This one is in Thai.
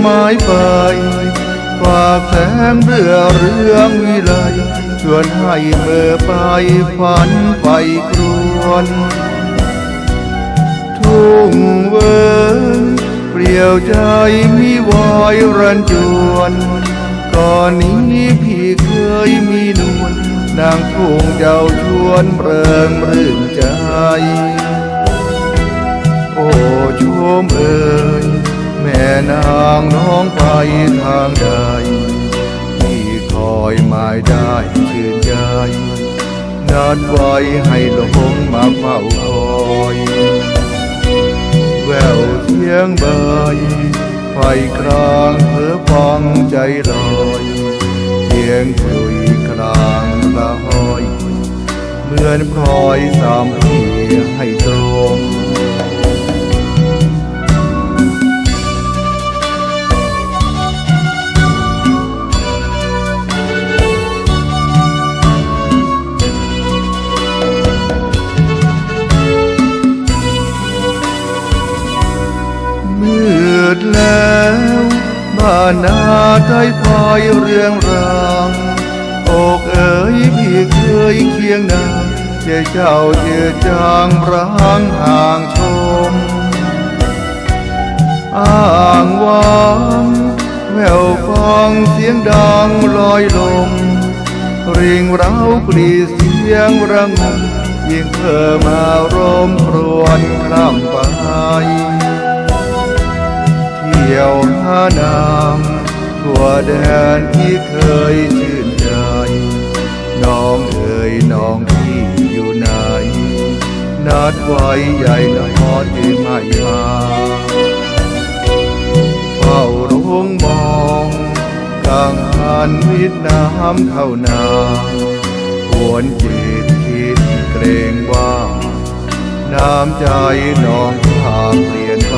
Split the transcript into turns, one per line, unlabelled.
ไม้ไปฝากแสงเรือเรื่องวิไลชวนให้เมื่อไปฝันไปครวนทุ่งเวิงเปลี่ยวใจมีวายรันจวนก่อนนี้พี่เคยมีนวลนางทุ่งเจ้าชวนเริงรื่นใจ โอ้ชมเอ่ย แม่นางน้องไปทางใดที่คอยหมายได้ชื่นใจนัดไว้ให้หลงมาเฝ้าคอยแววเสียงเบยไฟกลางเพื่อฟังใจลอยเสียงคุยกลางละหอย เหมือนพลอยสามพี่ให้ตรง นาไทยพลอยเรืองรางอกเอ๋ยพี่เคยเคียงนางเจ้าเจ้าเจ้าจางร้างห่างชมอ้างวางแววฟังเสียงดังลอยลมเริงเรากรีเสียงระงมยิ่งเพิ่มอารมณ์ครวนคล่ำไปเที่ยวหานาง ทั่วแดนที่เคยชื่นใจ น้องเอ๋ยน้องพี่อยู่ไหน นัดไว้ใหญ่นอนจึงไม่มาเฝ้ารงมองกังหันวิดน้ำเข้านาหวนจิตคิดเกรงว่าน้ำใจน้องพาเปลี่ยนไป